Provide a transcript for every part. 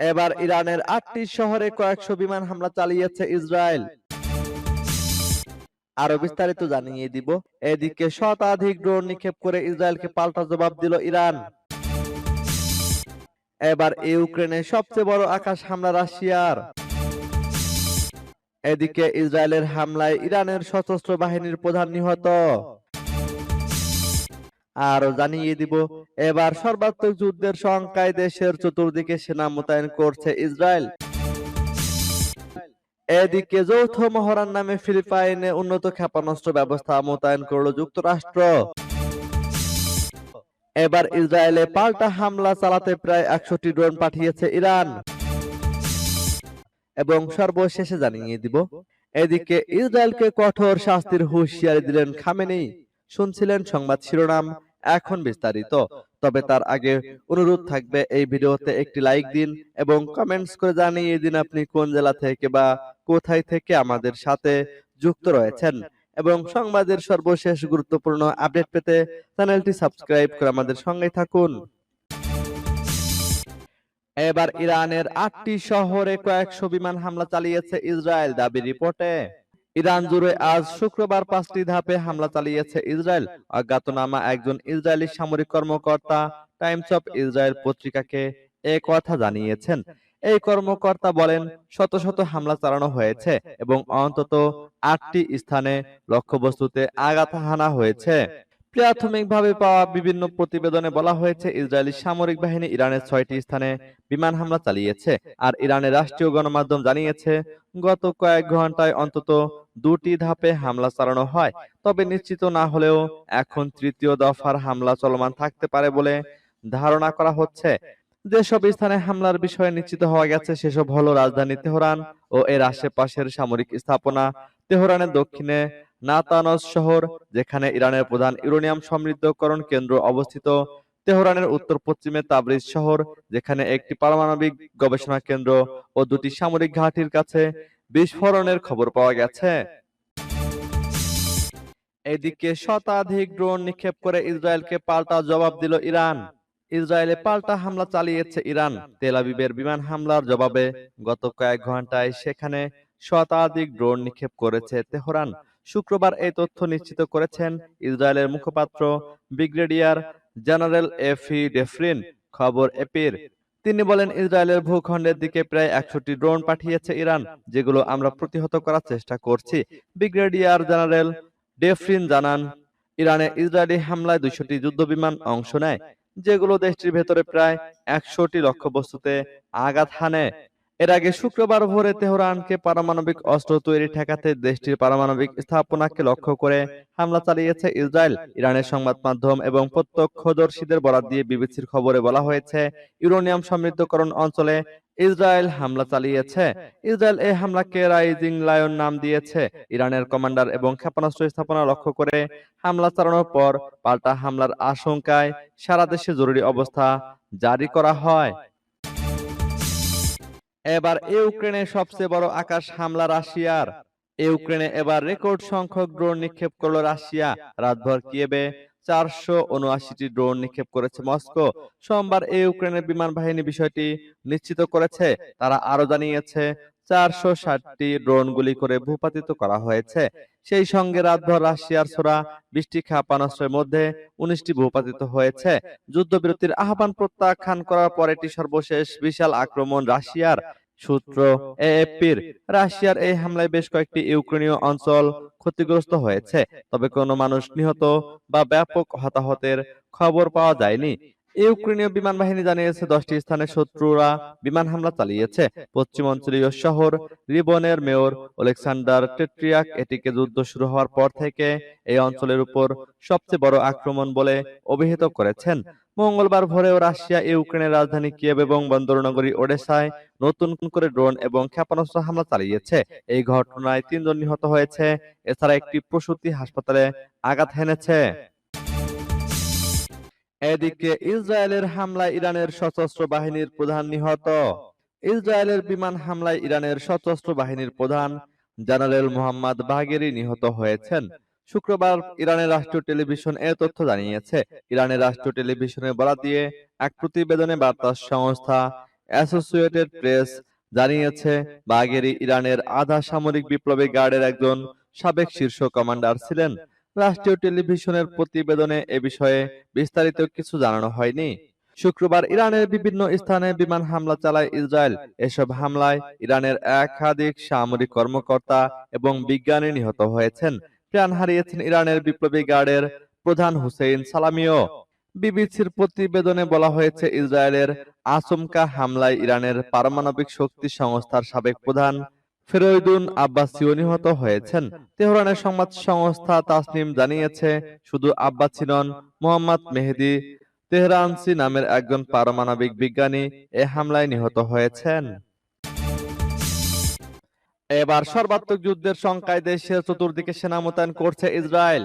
এবার ইরানের আটটি শহরে কয়েকশো বিমান হামলা চালিয়েছে ইসরায়েল। আরও বিস্তারিত জানিয়ে দিব। এদিকে শতাধিক ড্রোন নিক্ষেপ করে ইসরায়েলকে পাল্টা জবাব দিল ইরান। এবার ইউক্রেনের সবচেয়ে বড় আকাশ হামলা। রাশিয়ার। এদিকে ইসরায়েলের হামলায় ইরানের সশস্ত্র বাহিনীর প্রধান নিহত। আরও জানিয়ে দিব, এবার সর্বাত্মক যুদ্ধের সংখ্যায় দেশের চতুর্দিকে সেনা মোতায়েন করছে ইসরায়েল। এদিকে যৌথ মহড়ার নামে ফিলিপাইনে উন্নত ক্ষেপণাস্ত্র ব্যবস্থা মোতায়েন করল যুক্তরাষ্ট্র। এবার ইসরায়েলে পাল্টা হামলা চালাতে প্রায় একশোটি ড্রোন পাঠিয়েছে ইরান। এবং সর্বশেষে জানিয়ে দিব, এদিকে ইসরায়েলকে কঠোর শাস্তির হুঁশিয়ারি দিলেন খামেনি। শুনছিলেন সংবাদ শিরোনাম এখন বিস্তারিত। তবে তার আগে অনুরোধ থাকবে এই ভিডিওতে একটি লাইক দিন এবং কমেন্টস করে জানিয়ে দিন আপনি কোন জেলা থেকে বা কোথায় থেকে আমাদের সাথে যুক্ত রয়েছেন। এবং সংবাদের সর্বশেষ গুরুত্বপূর্ণ আপডেট পেতে চ্যানেলটি সাবস্ক্রাইব করে আমাদের সঙ্গে থাকুন। এবার ইরানের আটটি শহরে কয়েকশো বিমান হামলা চালিয়েছে ইসরায়েল, দাবি রিপোর্টে। ইরান জুড়ে আজ শুক্রবার পাঁচটি ধাপে হামলা চালিয়েছে ইসরায়েল। অজ্ঞাতনামা একজন ইসরায়েলি সামরিক কর্মকর্তা টাইমস অফ ইসরায়েল পত্রিকাকে এ কথা জানিয়েছেন। এই কর্মকর্তা বলেন, শত শত হামলা চালানো হয়েছে এবং অন্তত আটটি স্থানে লক্ষ্যবস্তুতে আঘাত হানা হয়েছে। প্রাথমিকভাবে পাওয়া বিভিন্ন প্রতিবেদনে বলা হয়েছে, ইসরায়েলি সামরিক বাহিনী ইরানের ছয়টি স্থানে বিমান হামলা চালিয়েছে আর ইরানের রাষ্ট্রীয় গণমাধ্যম জানিয়েছে, গত কয়েক ঘন্টায় অন্তত দুটি ধাপে হামলা চালানো হয়। তবে নিশ্চিত না হলেও এখন তৃতীয় দফার হামলা চলমান থাকতে পারে বলে ধারণা করা হচ্ছে। যেসব স্থানে হামলার বিষয়ে নিশ্চিত হওয়া গেছে, সেসব হলো রাজধানী তেহরান ও এর আশেপাশের সামরিক স্থাপনা তেহরানের দক্ষিণে নাতানজ শহর, যেখানে ইরানের প্রধান ইউরেনিয়াম সমৃদ্ধকরণ কেন্দ্র অবস্থিত। তেহরানের উত্তর পশ্চিমে তাবরিজ শহর, যেখানে একটি পারমাণবিক গবেষণা কেন্দ্র ও দুটি সামরিক ঘাঁটির কাছে বিস্ফোরণের খবর পাওয়া গেছে। এদিকে শতাধিক ড্রোন নিক্ষেপ করে ইসরায়েলকে পাল্টা জবাব দিল ইরান। ইসরায়েলে পাল্টা হামলা চালিয়েছে ইরান। তেল আবিবের বিমান হামলার জবাবে গত কয়েক ঘন্টায় সেখানে শতাধিক ড্রোন নিক্ষেপ করেছে তেহরান। শুক্রবার এই তথ্য নিশ্চিত করেছেন ইসরায়েলের মুখপাত্র ব্রিগেডিয়ার জেনারেল এফি ডেফরিন খবর এপির। তিনি বলেন ইসরায়েলের ভূখণ্ডের দিকে প্রায় একশোটি ড্রোন পাঠিয়েছে ইরান যেগুলো আমরা প্রতিহত করার চেষ্টা করছি। ব্রিগেডিয়ার জেনারেল ডেফরিন জানান ইরানে ইসরায়েলি হামলায় দুইশোটি যুদ্ধ বিমান অংশ নেয় যেগুলো দেশটির ভেতরে প্রায় একশোটি লক্ষ্যবস্তুতে আঘাত হানে। এর আগে শুক্রবার ভোরে তেহরানকে পারমাণবিক অস্ত্র তৈরি ঠেকাতে দেশটির পারমাণবিক স্থাপনাকে লক্ষ্য করে হামলা চালিয়েছে ইসরায়েল। ইরানের সংবাদ মাধ্যম এবং প্রত্যক্ষদর্শীদের বরাত দিয়ে বিবিসির খবরে বলা হয়েছে, ইউরেনিয়াম সমৃদ্ধকরণ অঞ্চলে ইসরায়েল হামলা চালিয়েছে। ইসরায়েল এই হামলাকে রাইজিং লায়ন নাম দিয়েছে। ইরানের কমান্ডার এবং ক্ষেপণাস্ত্র স্থাপনা লক্ষ্য করে হামলা চালানোর পর পাল্টা হামলার আশঙ্কায় সারা দেশে জরুরি অবস্থা জারি করা হয়। এবার ইউক্রেনের সবচেয়ে বড় আকাশ হামলা রাশিয়ার। ইউক্রেনে এবার রেকর্ড সংখ্যক ড্রোন নিক্ষেপ করল রাশিয়া। রাতভর কিয়েবে চারশো উনআশিটি ড্রোন নিক্ষেপ করেছে মস্কো। সোমবার ইউক্রেনের বিমান বাহিনী বিষয়টি নিশ্চিত করেছে। তারা আরও জানিয়েছে চারশো ষাটটি ড্রোন গুলি করে ভূপাতিত করা হয়েছে। সেই সঙ্গে রাতভর রাশিয়ার ছোড়া বৃষ্টি ক্ষেপণাস্ত্রের মধ্যে উনিশটি ভূপাতিত হয়েছে। যুদ্ধবিরতির আহ্বান প্রত্যাখ্যান করার পর এটি সর্বশেষ বিশাল আক্রমণ রাশিয়ার সূত্র এএফপির। রাশিয়ার এই হামলায় বেশ কয়েকটি ইউক্রেনীয় অঞ্চল ক্ষতিগ্রস্ত হয়েছে, তবে কোনো মানুষ নিহত বা ব্যাপক হতাহতের খবর পাওয়া যায়নি। ইউক্রেনীয় বিমান বাহিনী জানিয়েছে দশটি স্থানে শত্রুরা বিমান হামলা চালিয়েছে। পশ্চিম অঞ্চলীয় শহর রিবনের মেয়র ওলেকসান্ডার টেট্রিয়াক এটিকে যুদ্ধ শুরু হওয়ার পর থেকে এই অঞ্চলের উপর সবচেয়ে বড় আক্রমণ বলে অভিহিত করেছেন। মঙ্গলবার ভোরেও রাশিয়া, ইউক্রেনের রাজধানী কিয়েভ এবং বন্দরনগরী ওডেসায় নতুন করে ড্রোন এবং ক্ষেপণাস্ত্র হামলা চালিয়েছে। এই ঘটনায় তিনজন নিহত হয়েছে। এছাড়া একটি প্রসূতি হাসপাতালে আঘাত হেনেছে। এদিকে ইসরায়েলের হামলায় ইরানের সশস্ত্র বাহিনীর প্রধান নিহত। ইসরায়েলের বিমান হামলায় ইরানের সশস্ত্র বাহিনীর প্রধান জেনারেল মোহাম্মদ বাগেরি নিহত হয়েছেন। শুক্রবার ইরানের রাষ্ট্রীয় টেলিভিশন এ তথ্য জানিয়েছে। ইরানের রাষ্ট্রীয় টেলিভিশনে বলা দিয়ে এক প্রতিবেদনে বার্তা সংস্থা অ্যাসোসিয়েটেড প্রেস জানিয়েছে বাগেরি ইরানের আধা সামরিক বিপ্লবী গার্ডের একজন সাবেক শীর্ষ কমান্ডার ছিলেন। রাষ্ট্রীয় টেলিভিশনের প্রতিবেদনে এ বিষয়ে বিস্তারিত কিছু জানানো হয়নি। শুক্রবার ইরানের বিভিন্ন স্থানে বিমান হামলা চালায় ইসরায়েল। এসব হামলায় ইরানের একাধিক সামরিক কর্মকর্তা এবং বিজ্ঞানী নিহত হয়েছেন। প্রাণ হারিয়েছেন ইরানের বিপ্লবী গার্ডের প্রধান হুসেইন সালামিও। বিবিসির প্রতিবেদনে বলা হয়েছে, ইসরায়েলের আচমকা হামলায় ইরানের পারমাণবিক শক্তি সংস্থার সাবেক প্রধান ফেরোইদুন আব্বাসিও নিহত হয়েছেন। তেহরানের সংবাদ সংস্থা তাসনিম জানিয়েছে, শুধু আব্বাসি নন, মোহাম্মদ মেহেদি তেহরানসি নামের একজন পারমাণবিক বিজ্ঞানী এ হামলায় নিহত হয়েছেন। এবার সর্বাত্মক যুদ্ধের সংখ্যায় দেশের চতুর্দিকে সেনা মোতায়েন করছে ইসরায়েল।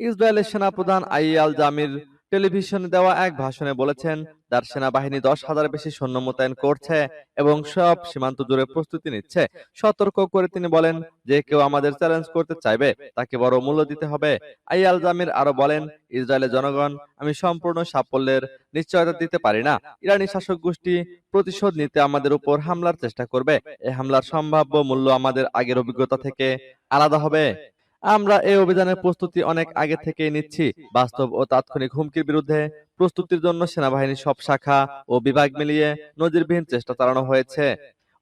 ইসরায়েলের সেনাপ্রধান আইয়াল জামির টেলিভিশনে দেওয়া এক ভাষণে বলেছেন, তার সেনাবাহিনী দশ হাজার বেশি সৈন্য মোতায়েন করছে এবং সব সীমান্ত জুড়ে প্রস্তুতি নিচ্ছে। সতর্ক করে তিনি বলেন, যে কেউ আমাদের চ্যালেঞ্জ করতে চাইবে, তাকে বড় মূল্য দিতে হবে। আইয়াল জামির আরও বলেন, ইসরায়েলের জনগণ, আমি সম্পূর্ণ সাফল্যের নিশ্চয়তা দিতে পারি না। ইরানি শাসক গোষ্ঠী প্রতিশোধ নিতে আমাদের উপর হামলার চেষ্টা করবে। এই হামলার সম্ভাব্য মূল্য আমাদের আগের অভিজ্ঞতা থেকে আলাদা হবে। আমরা এই অভিযানের প্রস্তুতি অনেক আগে থেকেই নিচ্ছি। বাস্তব ও তাৎক্ষণিক হুমকির বিরুদ্ধে প্রস্তুতির জন্য সেনাবাহিনীর সব শাখা ও বিভাগ মিলিয়ে নজিরবিহীন চেষ্টা চালানো হয়েছে।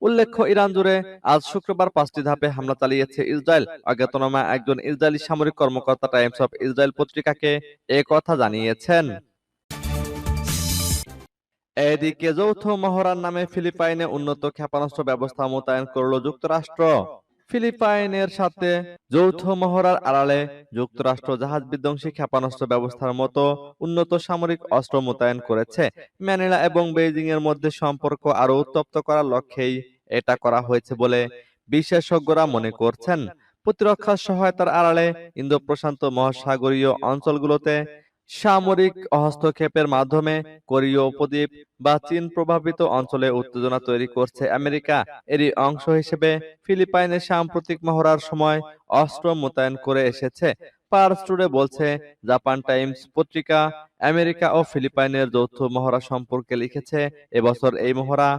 উল্লেখ্য, ইরান জুড়ে আজ শুক্রবার পাঁচটি ধাপে হামলা চালিয়েছে ইসরায়েল। অজ্ঞাতনামা একজন ইসরায়েলি সামরিক কর্মকর্তা টাইমস অফ ইসরায়েল পত্রিকাকে এ কথা জানিয়েছেন। এদিকে যৌথ মহড়ার নামে ফিলিপাইনে উন্নত ক্ষেপণাস্ত্র ব্যবস্থা মোতায়েন করল যুক্তরাষ্ট্র। ফিলিপাইনের সাথে যৌথ মহড়ার আড়ালে যুক্তরাষ্ট্র জাহাজ বিধ্বংসী ক্ষেপণাস্ত্র ব্যবস্থার মতো উন্নত সামরিক অস্ত্র মোতায়েন করেছে। ম্যানিলা এবং বেইজিং এর মধ্যে সম্পর্ক আরও উত্তপ্ত করার লক্ষ্যেই এটা করা হয়েছে বলে বিশেষজ্ঞরা মনে করছেন। প্রতিরক্ষা সহায়তার আড়ালে ইন্দো প্রশান্ত মহাসাগরীয় অঞ্চলগুলোতে সামরিক হস্তক্ষেপের মাধ্যমে কোরীয় উপদ্বীপ বা চীন প্রভাবিত অঞ্চলে উত্তেজনা তৈরি করছে আমেরিকা। এরই অংশ হিসেবে ফিলিপাইনে সাম্প্রতিক মহড়ার সময় অস্ত্র মোতায়েন করে এসেছে। পার্স টুডে বলছে, জাপান টাইমস পত্রিকা আমেরিকা ও ফিলিপাইনের যৌথ মহড়া সম্পর্কে লিখেছে, এবছর এই মহড়া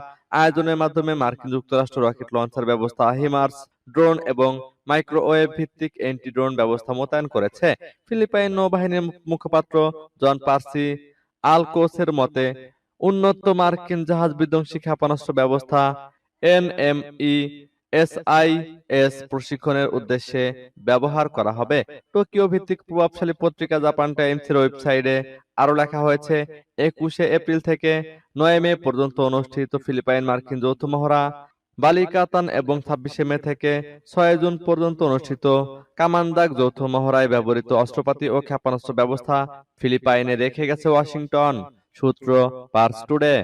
আয়োজনের মাধ্যমে মার্কিন যুক্তরাষ্ট্র রকেট লঞ্চার ব্যবস্থা হিমার্স, ড্রোন এবং মাইক্রোওয়েভ ভিত্তিক এন্টি ড্রোন ব্যবস্থা মোতায়েন করেছে ফিলিপাইন নৌবাহিনীর মুখপাত্র জন পার্সি আলকোসের মতে, উন্নত মার্কিন জাহাজ বিধ্বংসী ক্ষেপণাস্ত্র ব্যবস্থা এনএমই এসআইএস প্রশিক্ষণের উদ্দেশ্যে ব্যবহার করা হবে। টোকিও ভিত্তিক প্রভাবশালী পত্রিকা জাপান টাইমসের ওয়েবসাইটে আরও লেখা হয়েছে, একুশে এপ্রিল থেকে নয় মে পর্যন্ত অনুষ্ঠিত ফিলিপাইন মার্কিন যৌথ মহড়া বালিকাতান এবং ছাব্বিশে মে থেকে ছয় জুন পর্যন্ত অনুষ্ঠিত কামান্দাক যৌথ মহড়ায় ব্যবহৃত অস্ত্রপাতি ও ক্ষেপণাস্ত্র ব্যবস্থা ফিলিপাইনে রেখে গেছে ওয়াশিংটন। সূত্র পার্স টুডে।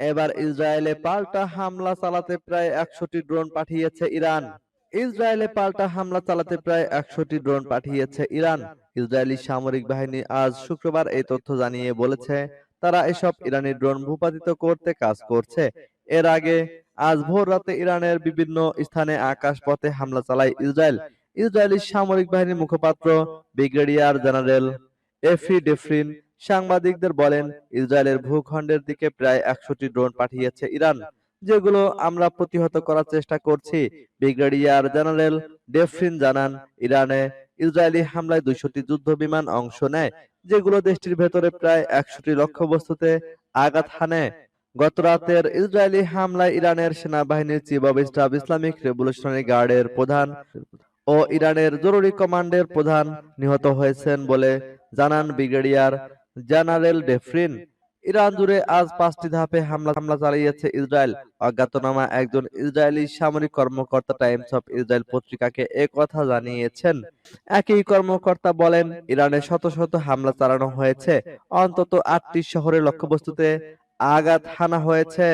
এবার ইসরায়েলে পাল্টা হামলা চালাতে প্রায় একশোটি ড্রোন পাঠিয়েছে ইরান। ইসরায়েলে পাল্টা হামলা চালাতে প্রায় একশোটি ড্রোন পাঠিয়েছে ইরান। ইসরায়েলি সামরিক বাহিনী আজ শুক্রবার এই তথ্য জানিয়ে বলেছে তারা এসব ইরানি ড্রোন ভূপাতিত করতে কাজ করছে। এর আগে আজ ভোর রাতে ইরানের বিভিন্ন স্থানে আকাশ পথে হামলা চালায় ইসরায়েল। ইসরায়েলি সামরিক বাহিনীর মুখপাত্র ব্রিগেডিয়ার জেনারেল এফি ডেফরিন সাংবাদিকদের বলেন, ইসরায়েলের ভূখণ্ডের দিকে প্রায় একশোটি ড্রোন পাঠিয়েছে ইরান, যেগুলো আমরা প্রতিহত করার চেষ্টা করছি। ব্রিগেডিয়ার জেনারেল ডেফরিন জানান, ইরানে ইসরায়েলি হামলায় দুইশোটি যুদ্ধ বিমান অংশ নেয় যেগুলো দেশটির ভেতরে প্রায় একশোটি লক্ষ্যবস্তুতে আঘাত হানে। গত রাতের ইসরায়েলি হামলায় ইরানের সেনাবাহিনীর chief of staff Islamic revolutionary গার্ডের প্রধান ও ইরানের জরুরি কমান্ডের প্রধান নিহত হয়েছেন বলে জানান ব্রিগেডিয়ার জেনারেল ডেফরিন। ইরান জুড়ে আজ পাঁচটি ধাপে হামলা হামলা চালিয়েছে ইসরায়েল। অজ্ঞাতনামা একজন ইসরায়েলি সামরিক কর্মকর্তা টাইমস অফ ইসরায়েল পত্রিকাকে কথা জানিয়েছেন। একই কর্মকর্তা বলেন, ইরানে শত শত হামলা চালানো হয়েছে। অন্তত আটটি শহরের লক্ষ্যবস্তুতে আঘাত হানা হয়েছে।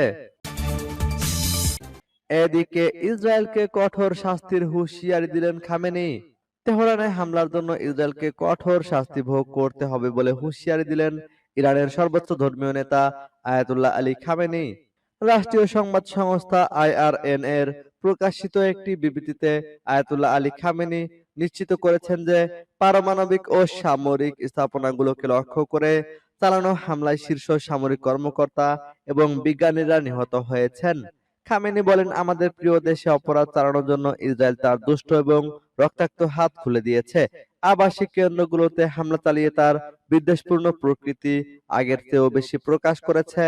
এদিকে ইসরায়েলকে কঠোর শাস্তির হুঁশিয়ারি দিলেন খামেনি। তেহরানে হামলার জন্য ইসরায়েলকে কঠোর শাস্তি ভোগ করতে হবে বলে হুঁশিয়ারি দিলেন ইরানের সর্বোচ্চ ধর্মীয় নেতা আয়াতুল্লাহ আলী খামেনি রাষ্ট্রীয় সংবাদ সংস্থা আইআরএন এর প্রকাশিত একটি বিবৃতিতে আয়াতুল্লাহ আলী খামেনি নিশ্চিত করেছেন যে পারমাণবিক ও সামরিক স্থাপনাগুলোকে লক্ষ্য করে চালানো হামলায় শীর্ষ সামরিক কর্মকর্তা এবং বিজ্ঞানীরা নিহত হয়েছেন। খামেনি বলেন, আমাদের প্রিয় দেশে অপরাধ চালানোর জন্য ইসরায়েল তার দুষ্ট এবং রক্তাক্ত হাত খুলে দিয়েছে। আবাসিক কেন্দ্রগুলোতে হামলা চালিয়ে তার বিদ্বেষপূর্ণ প্রকৃতি আগের চেয়েও বেশি প্রকাশ করেছে।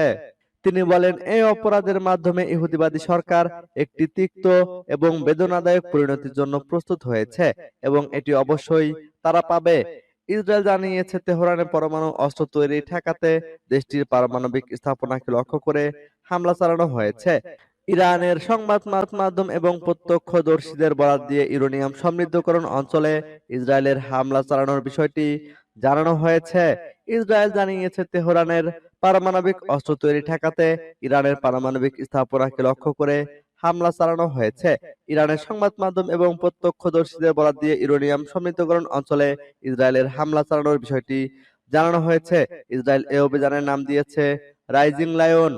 তিনি বলেন, এই অপরাধের মাধ্যমে ইহুদিবাদী সরকার একটি তিক্ত এবং বেদনাদায়ক পরিণতির জন্য প্রস্তুত হয়েছে এবং এটি অবশ্যই তারা পাবে। ইসরায়েল জানিয়েছে, তেহরানের পরমাণু অস্ত্র তৈরি ঠেকাতে দেশটির পারমাণবিক স্থাপনাকে লক্ষ্য করে হামলা চালানো হয়েছে। ইরানের সংবাদ মাধ্যম এবং প্রত্যক্ষদর্শীদের বরাত দিয়ে ইউরেনিয়াম সমৃদ্ধকরণ অঞ্চলে ইসরায়েলের হামলা চালানোর বিষয়টি জানানো হয়েছে। ইসরায়েল জানিয়েছে, তেহরানের পারমাণবিক অস্ত্র তৈরি ঠেকাতে ইরানের পারমাণবিক স্থাপনাকে লক্ষ্য করে হামলা চালানো হয়েছে। ইরানের সংবাদ মাধ্যম এবং প্রত্যক্ষদর্শীদের বরাত দিয়ে ইউরেনিয়াম সমৃদ্ধকরণ অঞ্চলে ইসরায়েলের হামলা চালানোর বিষয়টি জানানো হয়েছে। ইসরায়েল এ অভিযানের নাম দিয়েছে, রাইজিং লায়ন।